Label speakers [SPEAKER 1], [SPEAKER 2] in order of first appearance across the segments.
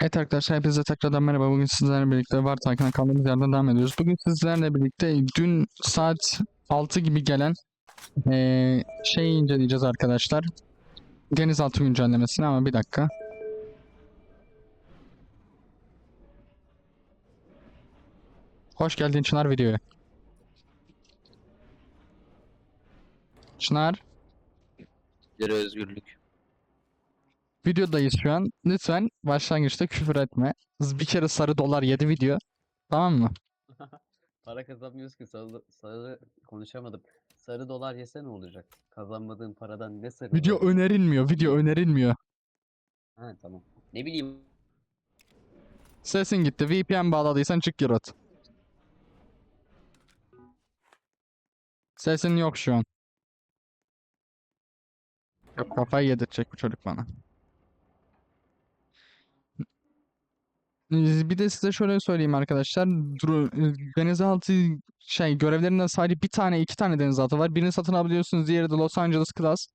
[SPEAKER 1] Evet arkadaşlar hepinize tekrardan merhaba. Bugün sizlerle birlikte Var Tycoon'a kaldığımız yerden devam ediyoruz. Bugün sizlerle birlikte dün saat 6 gibi gelen eee şeyi inceleyeceğiz arkadaşlar. Denizaltı güncellemesini ama bir dakika. Hoş geldin Çınar videoya. Çınar,
[SPEAKER 2] Bir özgürlük.
[SPEAKER 1] Videodayız şu an. Lütfen başlangıçta küfür etme. Bir kere sarı dolar yedi video. Tamam mı?
[SPEAKER 2] Para kazanmıyoruz ki sarı, sarı konuşamadım. Sarı dolar yese ne olacak? Kazanmadığın paradan ne sarı
[SPEAKER 1] Video
[SPEAKER 2] dolar?
[SPEAKER 1] önerilmiyor. Video önerilmiyor.
[SPEAKER 2] Ha tamam. Ne bileyim.
[SPEAKER 1] Sesin gitti. VPN bağladıysan çık gir at. Sesin yok şu an. Kafayı yedirtecek bu çocuk bana. Bir de size şöyle söyleyeyim arkadaşlar. Duru- Denizaltı şey görevlerinden sadece bir tane iki tane denizaltı var. Birini satın alabiliyorsunuz. Diğeri de Los Angeles Class.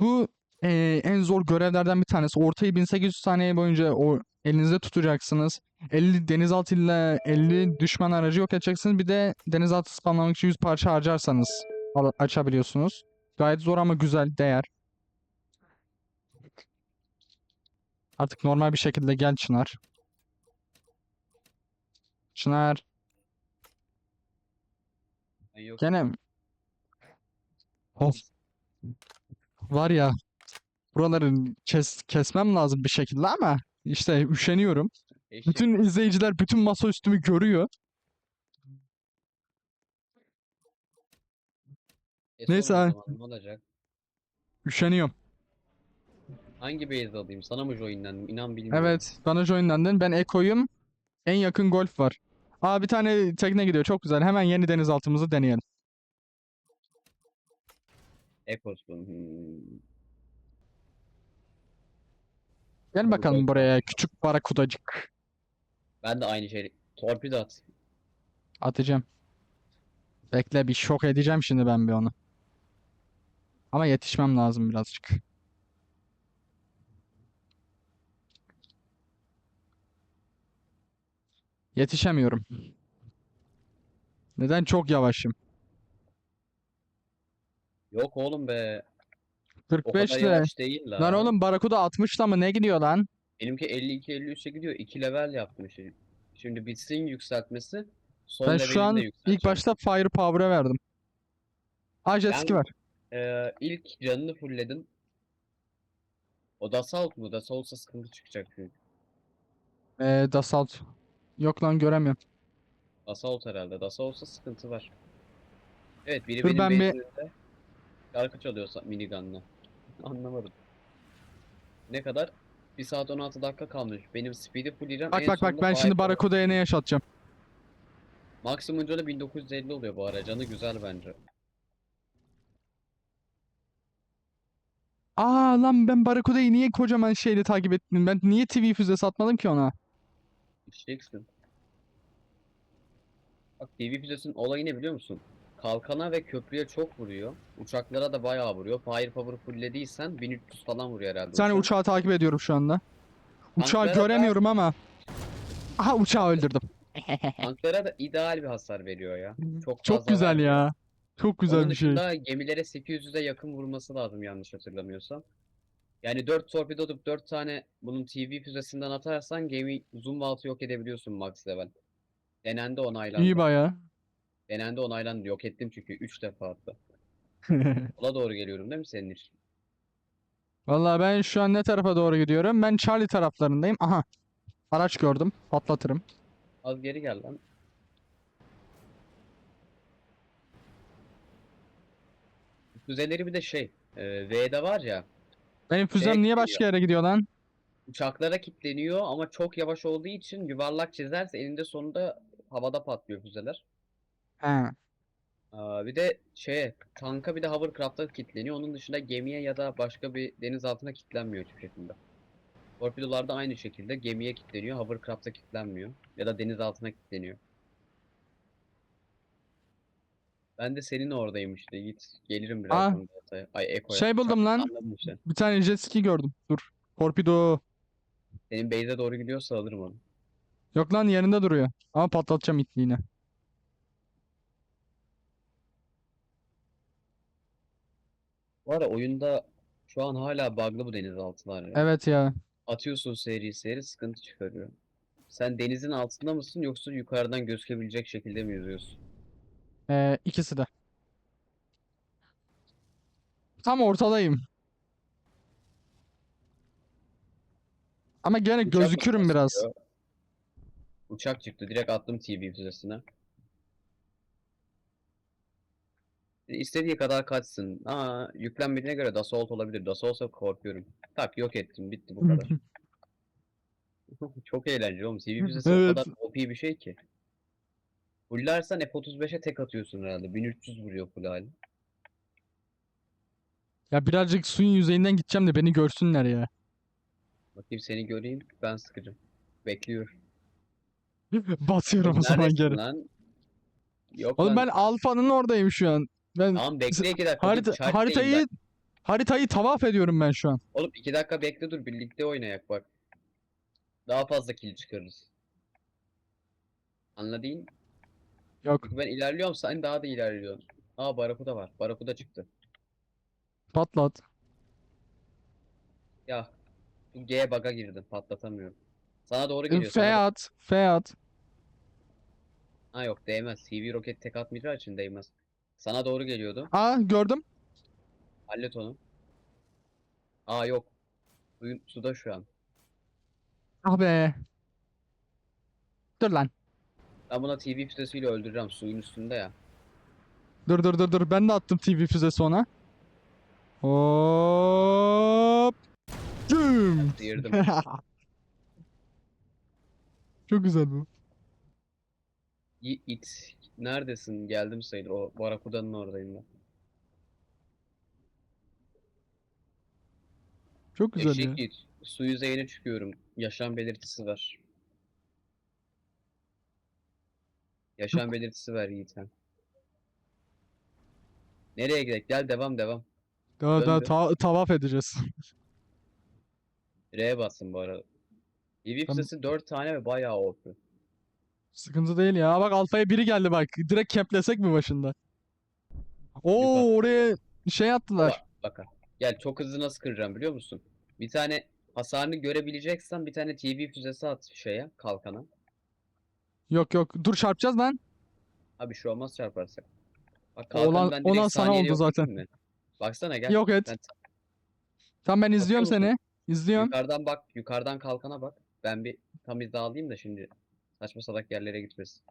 [SPEAKER 1] Bu eee, en zor görevlerden bir tanesi. Ortayı 1800 saniye boyunca o elinizde tutacaksınız. 50 denizaltı ile 50 düşman aracı yok edeceksiniz. Bir de denizaltı spamlamak için 100 parça harcarsanız açabiliyorsunuz. Gayet zor ama güzel, değer. Artık normal bir şekilde gel Çınar. Çınar.
[SPEAKER 2] Yok.
[SPEAKER 1] Gene mi? Of. Var ya. Buraları kes, kesmem lazım bir şekilde ama işte üşeniyorum.
[SPEAKER 2] Eşek.
[SPEAKER 1] Bütün izleyiciler bütün masa üstümü görüyor.
[SPEAKER 2] E,
[SPEAKER 1] neyse
[SPEAKER 2] o zaman Ne olacak?
[SPEAKER 1] Üşeniyorum.
[SPEAKER 2] Hangi base alayım? Sana mı joinlendim? İnan bilmiyorum.
[SPEAKER 1] Evet, bana joinlendin. Ben Eko'yum. En yakın golf var. Aa bir tane tekne gidiyor. Çok güzel. Hemen yeni denizaltımızı deneyelim.
[SPEAKER 2] Ekos bu. Hmm.
[SPEAKER 1] Gel bakalım buraya küçük barakudacık.
[SPEAKER 2] Ben de aynı şey. Torpido at.
[SPEAKER 1] Atacağım. Bekle bir şok edeceğim şimdi ben bir onu. Ama yetişmem lazım birazcık. Yetişemiyorum. Neden çok yavaşım?
[SPEAKER 2] Yok oğlum be. O
[SPEAKER 1] 45
[SPEAKER 2] kadar
[SPEAKER 1] ile.
[SPEAKER 2] yavaş değil la.
[SPEAKER 1] Lan oğlum Barakuda 60'la mı ne gidiyor lan?
[SPEAKER 2] Benimki 52-53'e gidiyor. 2 level yaptım şimdi. Bitsin yükseltmesi. Son
[SPEAKER 1] Ben şu
[SPEAKER 2] levelini
[SPEAKER 1] an ilk
[SPEAKER 2] yükselteceğim.
[SPEAKER 1] başta Firepower'a verdim. Aa jet ski var.
[SPEAKER 2] Ee, ilk canını fullledin. O Dassault mu? Dassault'sa sıkıntı çıkacak çünkü.
[SPEAKER 1] Ee, Dassault. Yok lan göremiyorum.
[SPEAKER 2] Dassault herhalde. Dassault'sa sıkıntı var. Evet biri
[SPEAKER 1] Dur
[SPEAKER 2] benim
[SPEAKER 1] ben bir-
[SPEAKER 2] base'imde şarkı çalıyorsa minigun'la. Anlamadım. Ne kadar? 1 saat 16 dakika kalmış. Benim speed'i.
[SPEAKER 1] Bak
[SPEAKER 2] En
[SPEAKER 1] bak bak
[SPEAKER 2] sonunda
[SPEAKER 1] ben şimdi
[SPEAKER 2] Firepower-
[SPEAKER 1] Barakuda'ya ne yaşatacağım.
[SPEAKER 2] Maksimum canı 1950 oluyor bu ara. Canı güzel bence.
[SPEAKER 1] Aa lan ben Barakuda'yı niye kocaman şeyle takip ettim? Ben niye TV füze satmadım ki ona?
[SPEAKER 2] İşeceksin. Bak TV füzesinin olayı ne biliyor musun? Kalkana ve köprüye çok vuruyor. Uçaklara da bayağı vuruyor. Firepower fulllediysen 1300 falan vuruyor herhalde
[SPEAKER 1] Bir tane
[SPEAKER 2] uçak.
[SPEAKER 1] uçağı takip ediyorum şu anda. Uçağı
[SPEAKER 2] Tanklara da-
[SPEAKER 1] göremiyorum ama. Aha uçağı öldürdüm.
[SPEAKER 2] Tanklara da ideal bir hasar veriyor ya. Çok
[SPEAKER 1] Çok güzel
[SPEAKER 2] vermiyor.
[SPEAKER 1] ya. Çok güzel
[SPEAKER 2] Onun
[SPEAKER 1] bir şey.
[SPEAKER 2] gemilere 800'e yakın vurması lazım yanlış hatırlamıyorsam. Yani 4 torpido atıp 4 tane bunun TV füzesinden atarsan gemi zoom altı yok edebiliyorsun max level. Denendi onaylandı.
[SPEAKER 1] İyi baya.
[SPEAKER 2] Denendi onaylandı. Yok ettim çünkü 3 defa attı. Ola doğru geliyorum değil mi senin için?
[SPEAKER 1] Vallahi ben şu an ne tarafa doğru gidiyorum? Ben Charlie taraflarındayım. Aha. Araç gördüm. Patlatırım.
[SPEAKER 2] Az geri gel lan. Füzeleri bir de şey. E, V'de var ya.
[SPEAKER 1] Benim füzem niye başka yere gidiyor lan?
[SPEAKER 2] Uçaklara kilitleniyor ama çok yavaş olduğu için yuvarlak çizerse elinde sonunda havada patlıyor füzeler.
[SPEAKER 1] He.
[SPEAKER 2] Aa, bir de şey tanka bir de hovercraft'a kilitleniyor. Onun dışında gemiye ya da başka bir deniz altına kilitlenmiyor hiçbir şekilde. Torpidolarda aynı şekilde gemiye kilitleniyor, hovercraft'a kilitlenmiyor ya da deniz altına kilitleniyor. Ben de senin oradayım işte Git Gelirim birazdan Data'ya. Ay Eko'ya.
[SPEAKER 1] Şey buldum lan.
[SPEAKER 2] Anladım işte.
[SPEAKER 1] Bir tane jet ski gördüm. Dur. Torpido.
[SPEAKER 2] Senin base'e doğru gidiyorsa alırım onu.
[SPEAKER 1] Yok lan yerinde duruyor. Ama patlatacağım itliğini.
[SPEAKER 2] Bu arada oyunda şu an hala bug'lı bu denizaltılar ya.
[SPEAKER 1] Evet ya.
[SPEAKER 2] Atıyorsun seri seri sıkıntı çıkarıyor. Sen denizin altında mısın yoksa yukarıdan gözükebilecek şekilde mi yüzüyorsun?
[SPEAKER 1] Ee, ikisi de. Tam ortadayım. Ama gene
[SPEAKER 2] Uçak
[SPEAKER 1] gözükürüm biraz.
[SPEAKER 2] çıkıyor? Uçak çıktı. Direkt attım TV füzesine. İstediği kadar kaçsın. Aa, yüklenmediğine göre Dassault olabilir. Dassault'a korkuyorum. Tak yok ettim. Bitti bu kadar. Çok eğlenceli oğlum. TV füzesi o
[SPEAKER 1] Evet.
[SPEAKER 2] kadar OP bir şey ki. Fullersen F-35'e tek atıyorsun herhalde. 1300 vuruyor full hali.
[SPEAKER 1] Ya birazcık suyun yüzeyinden gideceğim de beni görsünler ya.
[SPEAKER 2] Bakayım seni göreyim. Ben sıkacağım. Bekliyorum.
[SPEAKER 1] Batıyorum o zaman
[SPEAKER 2] neredesin
[SPEAKER 1] geri.
[SPEAKER 2] lan? Yok
[SPEAKER 1] Oğlum
[SPEAKER 2] lan.
[SPEAKER 1] ben Alfa'nın oradayım şu an. Ben
[SPEAKER 2] Tamam bekle iki dakika. dur,
[SPEAKER 1] harita,
[SPEAKER 2] işaretleyeyim
[SPEAKER 1] haritayı haritayı tavaf ediyorum ben şu an.
[SPEAKER 2] Oğlum iki dakika bekle dur. Birlikte oynayak bak. Daha fazla kill çıkarırız. Anladın?
[SPEAKER 1] Yok.
[SPEAKER 2] Ben ilerliyorum sen daha da ilerliyorsun. Aa Barakuda var. Barakuda çıktı.
[SPEAKER 1] Patlat.
[SPEAKER 2] Ya. Bu G bug'a girdim. Patlatamıyorum. Sana doğru geliyor. sana
[SPEAKER 1] F at. F at.
[SPEAKER 2] Ha yok değmez. CV roket tek atmayacağı için değmez. Sana doğru geliyordu.
[SPEAKER 1] Aa gördüm.
[SPEAKER 2] Hallet onu. Aa yok. Suyun, suda şu an.
[SPEAKER 1] Ah be. Dur lan.
[SPEAKER 2] Ben buna TV füzesiyle öldüreceğim. Suyun üstünde ya.
[SPEAKER 1] Dur dur dur dur. Ben de attım TV füzesi ona. Hop. Güm.
[SPEAKER 2] Sıyırdım.
[SPEAKER 1] Çok güzel bu.
[SPEAKER 2] Y- it. Neredesin? Geldim sayılır. O Barakuda'nın oradayım ben.
[SPEAKER 1] Çok güzel ya.
[SPEAKER 2] Eşek it. Su yüzeyine çıkıyorum. Yaşam belirtisi var. Yaşam belirtisi ver Yiğit'en. Nereye gidelim? Gel devam devam.
[SPEAKER 1] Daha daha
[SPEAKER 2] Döndü.
[SPEAKER 1] ta- tavaf edeceğiz.
[SPEAKER 2] R'ye bassın bu arada. EV
[SPEAKER 1] Tamam.
[SPEAKER 2] füzesi 4 tane ve bayağı OP.
[SPEAKER 1] Sıkıntı değil ya. Bak alfaya biri geldi bak. Direkt keplesek mi başında? Oo oraya şey attılar.
[SPEAKER 2] Bak, bak. Gel çok hızlı nasıl kıracağım biliyor musun? Bir tane hasarını görebileceksen bir tane TV füzesi at şeye kalkana.
[SPEAKER 1] Yok yok. Dur çarpacağız lan.
[SPEAKER 2] Abi şu olmaz çarparsak. Bak
[SPEAKER 1] olan-
[SPEAKER 2] ben
[SPEAKER 1] olan sana oldu zaten.
[SPEAKER 2] mi? Baksana gel.
[SPEAKER 1] Yok et.
[SPEAKER 2] Ben
[SPEAKER 1] Tamam ben izliyorum
[SPEAKER 2] musun?
[SPEAKER 1] seni. İzliyorum.
[SPEAKER 2] Yukarıdan bak, yukarıdan kalkana bak. Ben bir tam hizda alayım da şimdi saçma salak yerlere gitmesin.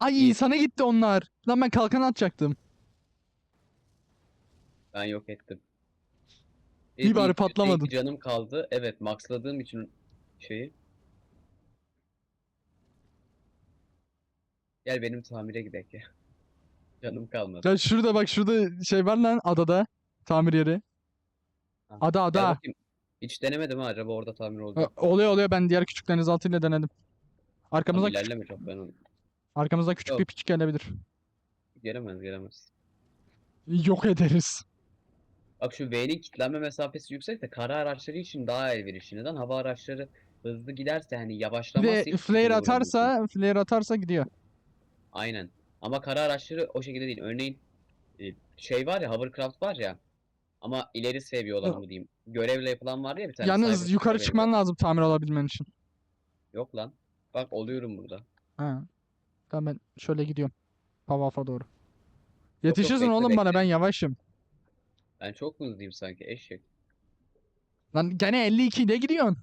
[SPEAKER 1] Ay
[SPEAKER 2] İyi.
[SPEAKER 1] sana gitti onlar. Lan ben kalkan atacaktım.
[SPEAKER 2] Ben yok ettim.
[SPEAKER 1] İyi bari patlamadın.
[SPEAKER 2] canım kaldı. Evet, maxladığım için şeyi. Gel benim tamire gidelim ya. Canım kalmadı.
[SPEAKER 1] Ya şurada bak şurada şey var lan adada. Tamir yeri.
[SPEAKER 2] Ha,
[SPEAKER 1] Ada
[SPEAKER 2] Gel
[SPEAKER 1] ada.
[SPEAKER 2] bakayım. Hiç denemedim ha acaba orada tamir
[SPEAKER 1] Ha,
[SPEAKER 2] olacak.
[SPEAKER 1] Oluyor oluyor ben diğer küçük denizaltıyla denedim.
[SPEAKER 2] Ama
[SPEAKER 1] Arkamızda küçük,
[SPEAKER 2] ilerleme çok ben onu.
[SPEAKER 1] arkamızda küçük
[SPEAKER 2] Yok.
[SPEAKER 1] bir piç gelebilir.
[SPEAKER 2] Gelemez gelemez.
[SPEAKER 1] Yok ederiz.
[SPEAKER 2] Bak şu V'nin kilitlenme mesafesi yüksek de kara araçları için daha elverişli. Neden? Hava araçları hızlı giderse hani yavaşlamazsa
[SPEAKER 1] Ve flare atarsa, flare atarsa gidiyor.
[SPEAKER 2] Aynen. Ama kara araçları o şekilde değil. Örneğin e, şey var ya hovercraft var ya ama ileri seviye olan mı diyeyim. Görevle yapılan var ya bir tane
[SPEAKER 1] Yalnız yukarı çıkman lazım tamir olabilmen için.
[SPEAKER 2] Yok lan. Bak oluyorum burada.
[SPEAKER 1] Ha. Tamam ben şöyle gidiyorum. Havafa doğru. Yetişirsin
[SPEAKER 2] bekle,
[SPEAKER 1] oğlum bana
[SPEAKER 2] bekle.
[SPEAKER 1] ben yavaşım.
[SPEAKER 2] Ben çok mu hızlıyım sanki eşek.
[SPEAKER 1] Lan gene 52 ile gidiyorsun.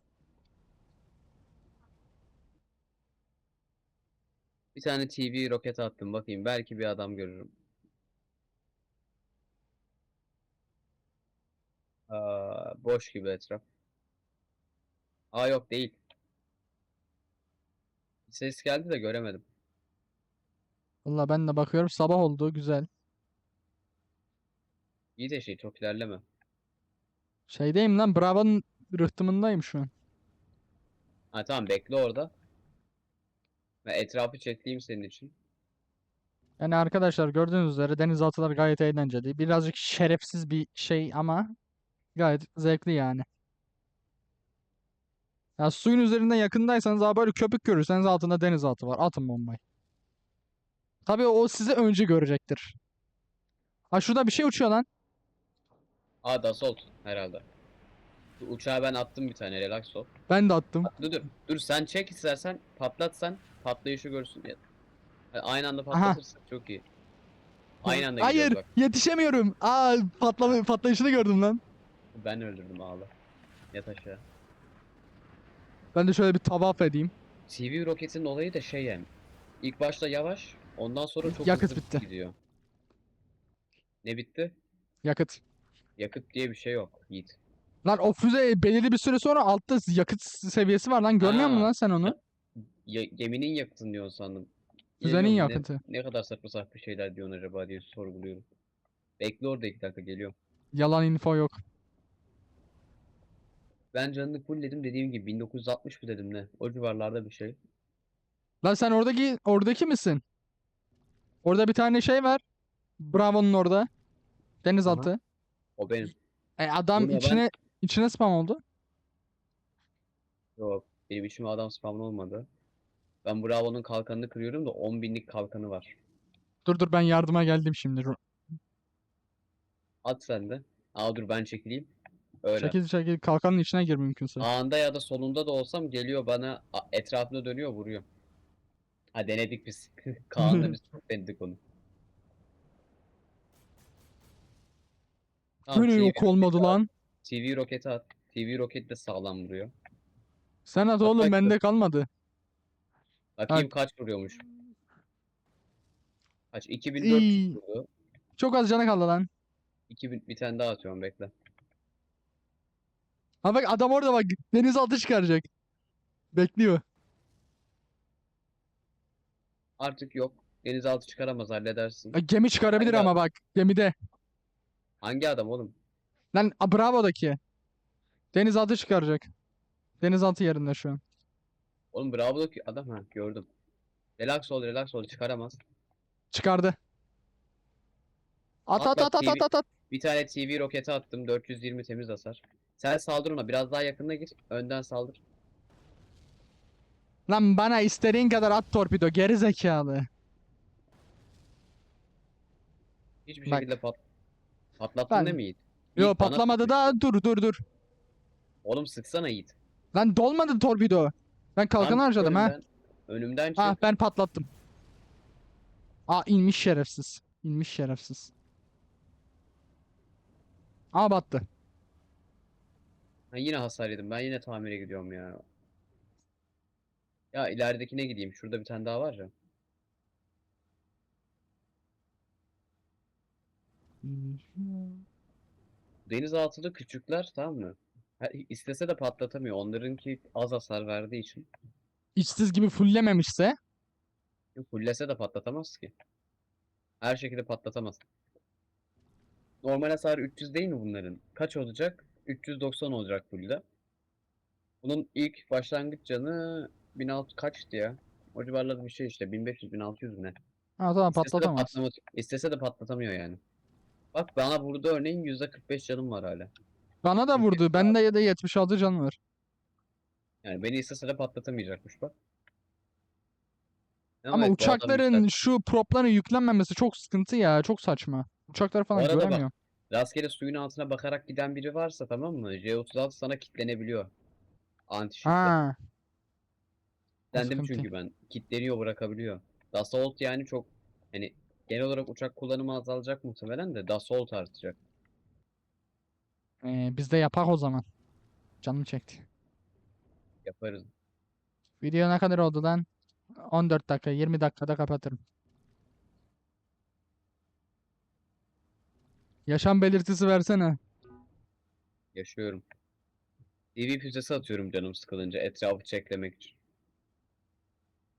[SPEAKER 2] Tane TV roket attım bakayım belki bir adam görürüm. Aa, boş gibi etraf. Aa yok değil. Ses geldi de göremedim.
[SPEAKER 1] Valla ben de bakıyorum sabah oldu güzel.
[SPEAKER 2] İyi de şey çok ilerleme.
[SPEAKER 1] Şeydeyim lan Bravo'nun rıhtımındayım şu an.
[SPEAKER 2] Ha tamam bekle orada. Ben etrafı çekleyeyim senin için.
[SPEAKER 1] Yani arkadaşlar gördüğünüz üzere denizaltılar gayet eğlenceli. Birazcık şerefsiz bir şey ama Gayet zevkli yani. Ya suyun üzerinde yakındaysanız daha böyle köpük görürseniz altında denizaltı var. Atın bombayı. Tabii o sizi önce görecektir. Ha şurada bir şey uçuyor lan.
[SPEAKER 2] Aa Dassault herhalde. Bu uçağa ben attım bir tane relax ol.
[SPEAKER 1] Ben de attım.
[SPEAKER 2] Dur dur. Dur sen çek istersen patlatsan patlayışı görsün. Ya- Yani aynı anda patlatırsak çok iyi. Aynı anda
[SPEAKER 1] Hayır,
[SPEAKER 2] gidiyoruz bak.
[SPEAKER 1] yetişemiyorum. Aa patlama patlayışını gördüm lan.
[SPEAKER 2] Ben öldürdüm ağla. Yat aşağı.
[SPEAKER 1] Ben de şöyle bir tavaf edeyim.
[SPEAKER 2] TV roketin olayı da şey yani. İlk başta yavaş, ondan sonra çok
[SPEAKER 1] Yakıt
[SPEAKER 2] hızlı
[SPEAKER 1] bitti.
[SPEAKER 2] gidiyor. Ne bitti?
[SPEAKER 1] Yakıt.
[SPEAKER 2] Yakıt diye bir şey yok Yiğit.
[SPEAKER 1] Lan o füze belirli bir süre sonra altta yakıt seviyesi var lan. Görmüyor musun lan sen onu?
[SPEAKER 2] Ya- geminin yakıtını diyorsun sandım.
[SPEAKER 1] Füzenin
[SPEAKER 2] Bilmiyorum, ne-
[SPEAKER 1] yakıtı.
[SPEAKER 2] Ne, kadar saçma sapan şeyler diyorsun acaba diye sorguluyorum. Bekle orada iki dakika geliyorum.
[SPEAKER 1] Yalan info yok.
[SPEAKER 2] Ben canını fullledim dediğim gibi 1960 mı dedim ne? O civarlarda bir şey.
[SPEAKER 1] Lan sen oradaki oradaki misin? Orada bir tane şey var. Bravo'nun orada. Denizaltı.
[SPEAKER 2] O benim.
[SPEAKER 1] E adam
[SPEAKER 2] Bunu ben-
[SPEAKER 1] içine içine spam oldu.
[SPEAKER 2] Yok. Benim içime adam spawn olmadı. Ben Bravo'nun kalkanını kırıyorum da 10 binlik kalkanı var.
[SPEAKER 1] Dur dur ben yardıma geldim şimdi. Ru-
[SPEAKER 2] At sen de. Aa dur ben çekileyim. Öyle.
[SPEAKER 1] Çekil çekil kalkanın içine gir mümkünse.
[SPEAKER 2] Sağında ya da solunda da olsam geliyor bana a- etrafında dönüyor vuruyor. Ha denedik biz. Kaan'la biz çok denedik onu. Tamam,
[SPEAKER 1] Böyle
[SPEAKER 2] TV,
[SPEAKER 1] yok olmadı lan.
[SPEAKER 2] TV roketi at. TV roket de sağlam vuruyor.
[SPEAKER 1] Sen at oğlum
[SPEAKER 2] Hatta-
[SPEAKER 1] bende kalmadı.
[SPEAKER 2] Bakayım kaç vuruyormuş. Kaç? 2400
[SPEAKER 1] İyi.
[SPEAKER 2] vurdu.
[SPEAKER 1] Çok az canı kaldı lan.
[SPEAKER 2] 2000 bir tane daha atıyorum bekle.
[SPEAKER 1] Ha bak adam orada bak denizaltı çıkaracak. Bekliyor.
[SPEAKER 2] Artık yok. Denizaltı çıkaramaz halledersin.
[SPEAKER 1] Ha, Gemi çıkarabilir
[SPEAKER 2] Hangi
[SPEAKER 1] ama bak gemide.
[SPEAKER 2] Hangi adam oğlum?
[SPEAKER 1] Lan a, Bravo'daki. Denizaltı çıkaracak. Denizaltı yerinde şu an.
[SPEAKER 2] Oğlum Bravo'daki adam ha gördüm. Relax ol relax ol çıkaramaz.
[SPEAKER 1] Çıkardı. At
[SPEAKER 2] At
[SPEAKER 1] at at at
[SPEAKER 2] TV
[SPEAKER 1] at at at.
[SPEAKER 2] Bir tane TV roketi attım 420 temiz hasar. Sen saldır ona biraz daha yakına gir. Önden saldır.
[SPEAKER 1] Lan bana istediğin kadar at torpido geri zekalı.
[SPEAKER 2] Hiçbir
[SPEAKER 1] Bak.
[SPEAKER 2] şekilde pat patlattın
[SPEAKER 1] Ben-
[SPEAKER 2] değil mi Yiğit?
[SPEAKER 1] Yo
[SPEAKER 2] Yiğit,
[SPEAKER 1] patlamadı da dur dur dur.
[SPEAKER 2] Oğlum sıksana Yiğit.
[SPEAKER 1] Lan dolmadı torpido. Ben kalkanı
[SPEAKER 2] Tam
[SPEAKER 1] harcadım ha.
[SPEAKER 2] önümden, önümden çık.
[SPEAKER 1] Ah ben patlattım. Aa inmiş şerefsiz. İnmiş şerefsiz. Aa battı.
[SPEAKER 2] Ha, yine hasar yedim. Ben yine tamire gidiyorum ya. Ya ileridekine gideyim. Şurada bir tane daha var ya. Denizaltıda küçükler tamam mı? İstese de patlatamıyor. Onlarınki az hasar verdiği için.
[SPEAKER 1] İçsiz gibi fulllememişse
[SPEAKER 2] Fullese de patlatamaz ki. Her şekilde patlatamaz. Normal hasar 300 değil mi bunların? Kaç olacak? 390 olacak fullde. Bunun ilk başlangıç canı 1600 kaçtı ya? O civarlarda bir şey işte 1500-1600 ne?
[SPEAKER 1] ha tamam
[SPEAKER 2] İstese de
[SPEAKER 1] patlatamaz.
[SPEAKER 2] patlamaz. İstese de patlatamıyor yani. Bak bana vurdu örneğin %45 canım var hala.
[SPEAKER 1] Bana da vurdu. Bende ya da 76 can var.
[SPEAKER 2] Yani beni istese de patlatamayacakmış bak.
[SPEAKER 1] Ama
[SPEAKER 2] evet, bu adam
[SPEAKER 1] uçakların şu propların yüklenmemesi çok sıkıntı ya. Çok saçma. Uçaklar falan
[SPEAKER 2] arada bak,
[SPEAKER 1] göremiyor.
[SPEAKER 2] Rastgele suyun altına bakarak giden biri varsa tamam mı? J36 sana kitlenebiliyor. Anti şüphe.
[SPEAKER 1] Ha. o
[SPEAKER 2] Kitlendim
[SPEAKER 1] sıkıntı.
[SPEAKER 2] çünkü ben. Kitleniyor bırakabiliyor. Dassault yani çok hani genel olarak uçak kullanımı azalacak muhtemelen de Dassault artacak.
[SPEAKER 1] Ee, biz de yapak o zaman. Canım çekti.
[SPEAKER 2] Yaparız.
[SPEAKER 1] Video ne kadar oldu lan? 14 dakika, 20 dakikada kapatırım. Yaşam belirtisi versene.
[SPEAKER 2] Yaşıyorum. TV füzesi atıyorum canım sıkılınca etrafı çeklemek için.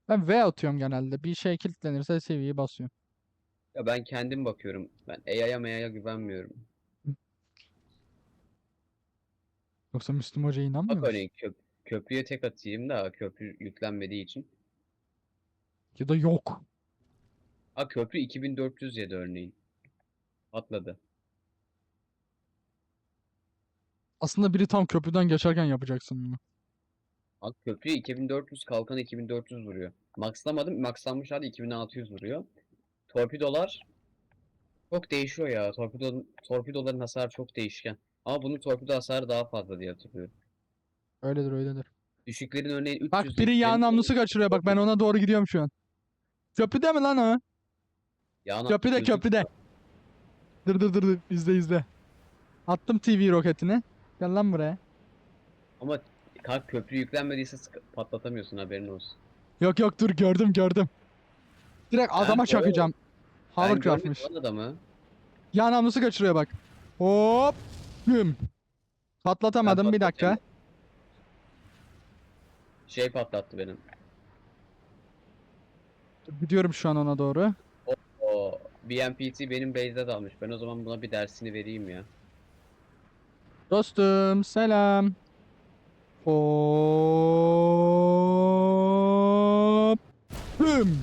[SPEAKER 1] Ben V atıyorum genelde. Bir şey kilitlenirse seviyeyi basıyorum.
[SPEAKER 2] Ya ben kendim bakıyorum. Ben AI'ya MAI'ya güvenmiyorum.
[SPEAKER 1] Yoksa Müslüm Hoca inanmıyor
[SPEAKER 2] Bak
[SPEAKER 1] musun?
[SPEAKER 2] örneğin köp köprüye tek atayım da köprü yüklenmediği için.
[SPEAKER 1] Ya da yok.
[SPEAKER 2] Ha köprü 2407 örneğin. Atladı.
[SPEAKER 1] Aslında biri tam köprüden geçerken yapacaksın bunu.
[SPEAKER 2] Bak köprü 2400 kalkan 2400 vuruyor. Maxlamadım. Maxlanmış hali 2600 vuruyor. Torpidolar çok değişiyor ya. Torpido, torpidoların hasarı çok değişken. Ama bunun torpido hasarı daha fazla diye hatırlıyorum.
[SPEAKER 1] Öyledir öyledir.
[SPEAKER 2] Düşüklerin örneğin 300
[SPEAKER 1] Bak biri yağ namlusu kaçırıyor bak ben ona doğru gidiyorum şu an. Köprüde mi lan o?
[SPEAKER 2] Yağ
[SPEAKER 1] Köprüde köprüde. Dur dur dur dur izle izle. Attım TV roketini. Gel lan buraya.
[SPEAKER 2] Ama kalk köprü yüklenmediyse patlatamıyorsun haberin olsun.
[SPEAKER 1] Yok yok dur gördüm gördüm. Direkt
[SPEAKER 2] Ha,
[SPEAKER 1] adama çakacağım.
[SPEAKER 2] Ben
[SPEAKER 1] Hovercraft'mış.
[SPEAKER 2] görmedim lan adamı.
[SPEAKER 1] Yağ namlusu kaçırıyor bak. Hop. Güm. Patlatamadım bir dakika.
[SPEAKER 2] Şey patlattı benim.
[SPEAKER 1] Gidiyorum şu an ona doğru.
[SPEAKER 2] O BMPT benim base'de dalmış. Ben o zaman buna bir dersini vereyim ya.
[SPEAKER 1] Dostum selam. Hop. Güm.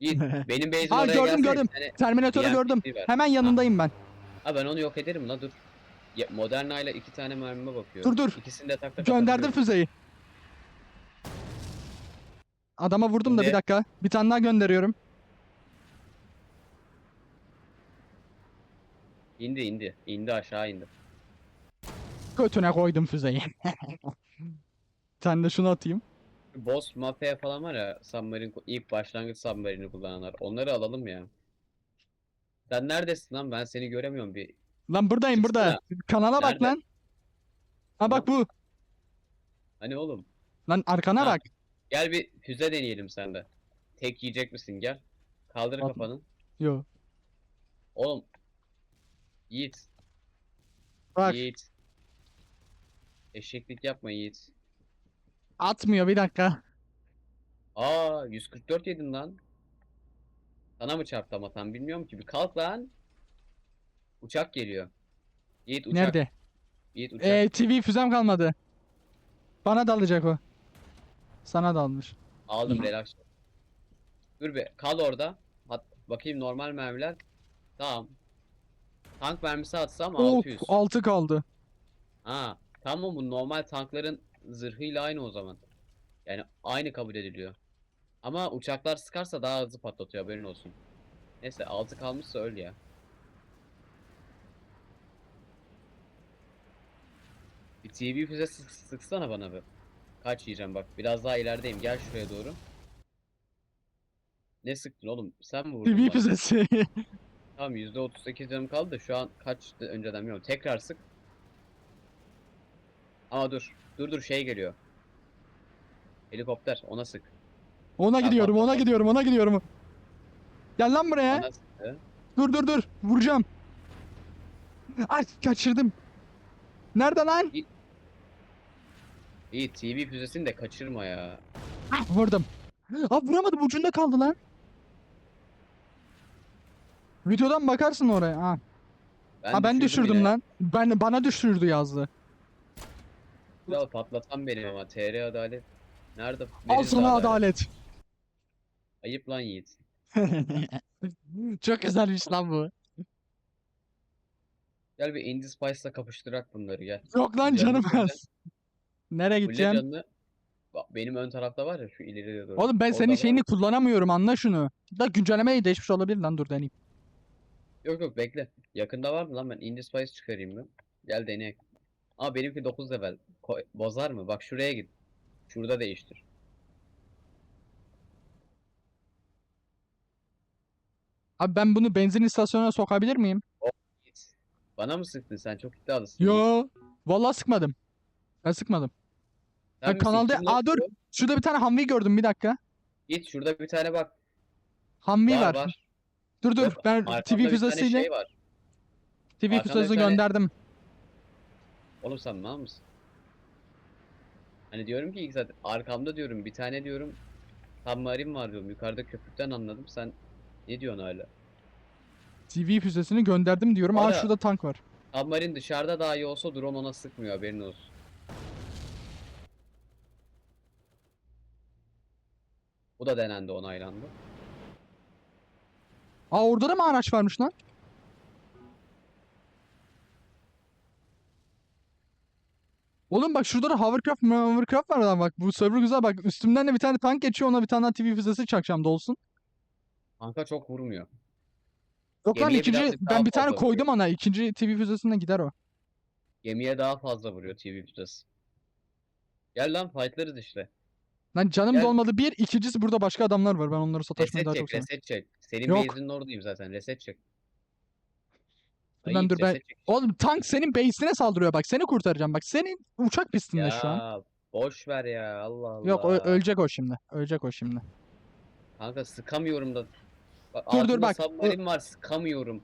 [SPEAKER 2] Yiğit benim base'im oraya
[SPEAKER 1] gördüm,
[SPEAKER 2] gelsene,
[SPEAKER 1] gördüm.
[SPEAKER 2] bir tane
[SPEAKER 1] Terminatörü
[SPEAKER 2] BMPT
[SPEAKER 1] gördüm.
[SPEAKER 2] ver.
[SPEAKER 1] Hemen yanındayım ben.
[SPEAKER 2] Ha ben onu yok ederim la dur. Ya, Moderna ile iki tane mermime bakıyor.
[SPEAKER 1] Dur, dur.
[SPEAKER 2] İkisini de tak tak
[SPEAKER 1] Gönderdim
[SPEAKER 2] atabiliyorum.
[SPEAKER 1] füzeyi. Adama vurdum da bir dakika. Bir tane daha gönderiyorum.
[SPEAKER 2] İndi indi. İndi aşağı indi.
[SPEAKER 1] Götüne koydum füzeyi. Tane de şunu atayım.
[SPEAKER 2] Boss mafya falan var ya submarine ilk başlangıç submarine'i kullananlar. Onları alalım ya. Sen neredesin lan? Ben seni göremiyorum bir.
[SPEAKER 1] Lan buradayım burada. Kanala bak
[SPEAKER 2] Nerede?
[SPEAKER 1] lan. Ha bak bu.
[SPEAKER 2] Hani oğlum?
[SPEAKER 1] Lan arkana
[SPEAKER 2] Ha.
[SPEAKER 1] bak.
[SPEAKER 2] Gel bir füze deneyelim sende. Tek yiyecek misin? Gel. Kaldır
[SPEAKER 1] Atma.
[SPEAKER 2] kafanı.
[SPEAKER 1] Yo.
[SPEAKER 2] Oğlum. Yiğit.
[SPEAKER 1] Bak.
[SPEAKER 2] Yiğit. Eşeklik yapma Yiğit.
[SPEAKER 1] Atmıyor bir dakika.
[SPEAKER 2] Aa 144 yedin lan. Sana mı çarptı ama tam bilmiyorum ki. Bir kalk lan. Uçak geliyor. Yiğit uçak.
[SPEAKER 1] Nerede?
[SPEAKER 2] Yiğit uçak.
[SPEAKER 1] Ee, TV füzem kalmadı. Bana dalacak o. Sana dalmış.
[SPEAKER 2] Aldım relax. Dur be kal orada. At, bakayım normal mermiler. Tamam. Tank mermisi atsam
[SPEAKER 1] Of
[SPEAKER 2] 600.
[SPEAKER 1] 6 kaldı.
[SPEAKER 2] Ha, tamam bu normal tankların zırhıyla aynı o zaman. Yani aynı kabul ediliyor. Ama uçaklar sıkarsa daha hızlı patlatıyor haberin olsun. Neyse 6 kalmışsa öl ya. Bir TV füze sık- sıksana bana bir. Kaç yiyeceğim bak. Biraz daha ilerideyim. Gel şuraya doğru. Ne sıktın oğlum? Sen mi vurdun
[SPEAKER 1] TV
[SPEAKER 2] bana?
[SPEAKER 1] füzesi.
[SPEAKER 2] Tamam %38 canım kaldı da şu an kaçtı önceden bilmiyorum. Tekrar sık. Ama dur. Dur dur şey geliyor. Helikopter ona sık.
[SPEAKER 1] Ona
[SPEAKER 2] Ben
[SPEAKER 1] gidiyorum, ona gidiyorum, ona gidiyorum. Gel lan buraya.
[SPEAKER 2] Ona sıktı.
[SPEAKER 1] Dur dur dur. Vuracağım. Ay kaçırdım. Nerede lan?
[SPEAKER 2] İyi TV füzesini de kaçırma ya.
[SPEAKER 1] Ah, vurdum. Aa vuramadım ucunda kaldı lan. Videodan bakarsın oraya. Ha. Ha ben düşürdüm
[SPEAKER 2] bile.
[SPEAKER 1] lan. Ben bana düşürdü yazdı.
[SPEAKER 2] Ya patlatan benim ama TR adalet. Nerede?
[SPEAKER 1] Al sana
[SPEAKER 2] adalet.
[SPEAKER 1] adalet.
[SPEAKER 2] Ayıp lan Yiğit.
[SPEAKER 1] Çok güzelmiş lan bu.
[SPEAKER 2] Gel bir Indie Spice'la kapıştırak bunları gel.
[SPEAKER 1] Yok lan
[SPEAKER 2] Canım
[SPEAKER 1] az. Nereye gideceğim?
[SPEAKER 2] canını. Bak benim ön tarafta var ya şu ileriye doğru.
[SPEAKER 1] Oğlum ben
[SPEAKER 2] Orada
[SPEAKER 1] senin
[SPEAKER 2] var.
[SPEAKER 1] şeyini kullanamıyorum anla şunu. Da güncellemeyi değişmiş olabilir lan dur deneyeyim.
[SPEAKER 2] Yok yok bekle. Yakında var mı lan ben Indie Spice çıkarayım mı? Gel deneyek. Ama benimki 9 level. Ko- bozar mı? Bak şuraya git. Şurada değiştir.
[SPEAKER 1] Abi ben bunu benzin istasyonuna sokabilir miyim?
[SPEAKER 2] Bana mı sıktın sen? Çok iddialısın.
[SPEAKER 1] Yo. Vallahi sıkmadım. Ben sıkmadım.
[SPEAKER 2] Misin?
[SPEAKER 1] kanalda-
[SPEAKER 2] Kim
[SPEAKER 1] Aa, dur. Şurada bir tane Humvee gördüm bir dakika.
[SPEAKER 2] Git şurada bir tane bak.
[SPEAKER 1] Humvee
[SPEAKER 2] Var.
[SPEAKER 1] Dur dur
[SPEAKER 2] Yok,
[SPEAKER 1] ben
[SPEAKER 2] Arkamda
[SPEAKER 1] TV
[SPEAKER 2] bir tane
[SPEAKER 1] füzesiyle
[SPEAKER 2] şey var.
[SPEAKER 1] TV
[SPEAKER 2] arkamda bir tane-
[SPEAKER 1] gönderdim.
[SPEAKER 2] Oğlum sen mal mısın? Hani diyorum ki ilk zaten arkamda diyorum bir tane diyorum submarine var diyorum yukarıda köpükten anladım sen ne diyorsun hala?
[SPEAKER 1] TV füzesini gönderdim diyorum. Aa
[SPEAKER 2] Ara.
[SPEAKER 1] şurada tank var.
[SPEAKER 2] Submarine dışarıda daha iyi olsa drone ona sıkmıyor haberin olsun. Bu da denendi onaylandı.
[SPEAKER 1] Aa orada da mı araç varmış lan? Oğlum bak şurada da hovercraft hovercraft var lan bak. Bu server güzel bak. Üstümden de bir tane tank geçiyor ona bir tane daha TV füzesi çakacağım dolsun.
[SPEAKER 2] Kanka çok vurmuyor.
[SPEAKER 1] Yok lan ikinci
[SPEAKER 2] birazcık
[SPEAKER 1] ben bir tane
[SPEAKER 2] fazla vuruyor.
[SPEAKER 1] koydum ona. ikinci TV füzesinden gider o.
[SPEAKER 2] Gemiye daha fazla vuruyor TV füzesi. Gel lan fightlarız işte.
[SPEAKER 1] Lan canım
[SPEAKER 2] Gel.
[SPEAKER 1] dolmadı. Bir, ikincisi burada başka adamlar var. Ben onları sataşmayı
[SPEAKER 2] Reset
[SPEAKER 1] daha
[SPEAKER 2] çek,
[SPEAKER 1] çok seviyorum.
[SPEAKER 2] reset çek. Senin
[SPEAKER 1] Yok.
[SPEAKER 2] base'inin oradayım zaten. Reset çek.
[SPEAKER 1] Dur lan
[SPEAKER 2] Ayıp,
[SPEAKER 1] dur ben-
[SPEAKER 2] reset çek.
[SPEAKER 1] Oğlum tank senin base'ine saldırıyor bak. Seni kurtaracağım bak. Senin uçak pistinde şu an.
[SPEAKER 2] Ya boş ver ya Allah Allah.
[SPEAKER 1] Yok ö- ölecek o şimdi. Ölecek o şimdi.
[SPEAKER 2] Kanka sıkamıyorum da. Bak,
[SPEAKER 1] Dur, dur, bak,
[SPEAKER 2] submarine var sıkamıyorum.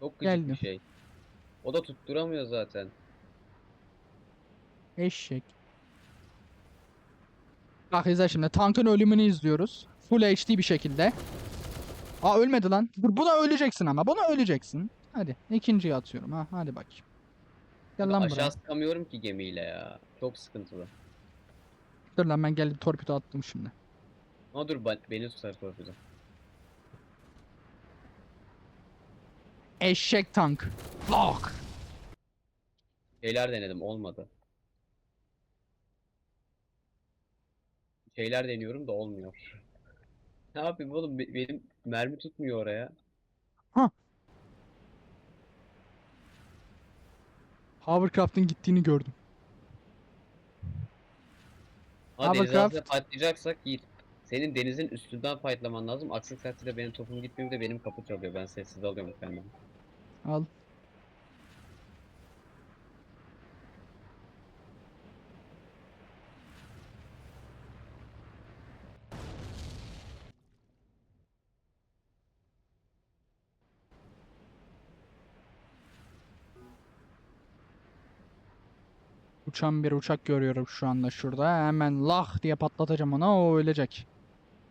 [SPEAKER 2] Çok gıcık
[SPEAKER 1] Geldim.
[SPEAKER 2] bir şey. O da tutturamıyor zaten.
[SPEAKER 1] Eşek. Bak izle şimdi. Tankın ölümünü izliyoruz. Full HD bir şekilde. Aa ölmedi lan. Dur buna öleceksin ama. Buna öleceksin. Hadi. ikinciyi atıyorum ha. Hadi bakayım. Gel lan buraya.
[SPEAKER 2] Aşağı sıkamıyorum ki gemiyle ya. Çok sıkıntılı.
[SPEAKER 1] Dur lan ben geldim torpido attım şimdi.
[SPEAKER 2] Ama dur ben, beni tutar torpido.
[SPEAKER 1] Eşek tank. Lock.
[SPEAKER 2] Şeyler denedim olmadı. Şeyler deniyorum da olmuyor. Ne yapayım oğlum Be- benim mermi tutmuyor oraya.
[SPEAKER 1] Hovercraft'ın gittiğini gördüm.
[SPEAKER 2] Ha deniz altında fightlayacaksak Yiğit. Senin denizin üstünden fightlaman lazım. Aksi takdirde benim topum gitmiyor bir de benim kapı çalıyor. Ben sessiz alıyorum kendimi.
[SPEAKER 1] Al. Uçan bir uçak görüyorum şu anda şurada. Hemen lah diye patlatacağım ona. O ölecek.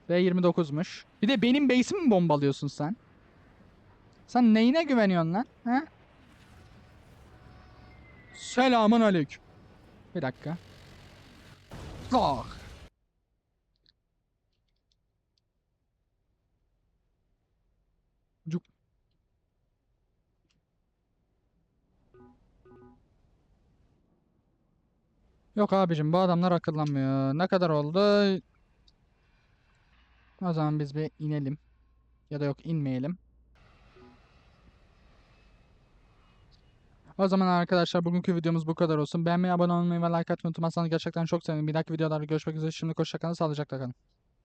[SPEAKER 1] V29'muş. Bir de benim base'imi mi bombalıyorsun sen? Sen neyine güveniyorsun lan? He? Selamun aleyküm. Bir dakika. Ah. Yok abicim bu adamlar akıllanmıyor. Ne kadar oldu? O zaman biz bir inelim. Ya da yok inmeyelim. O zaman arkadaşlar bugünkü videomuz bu kadar olsun. Beğenmeyi, abone olmayı ve like atmayı unutmazsanız gerçekten çok sevinirim. Bir dahaki videolarda görüşmek üzere. Şimdi hoşçakalın, sağlıcakla kalın.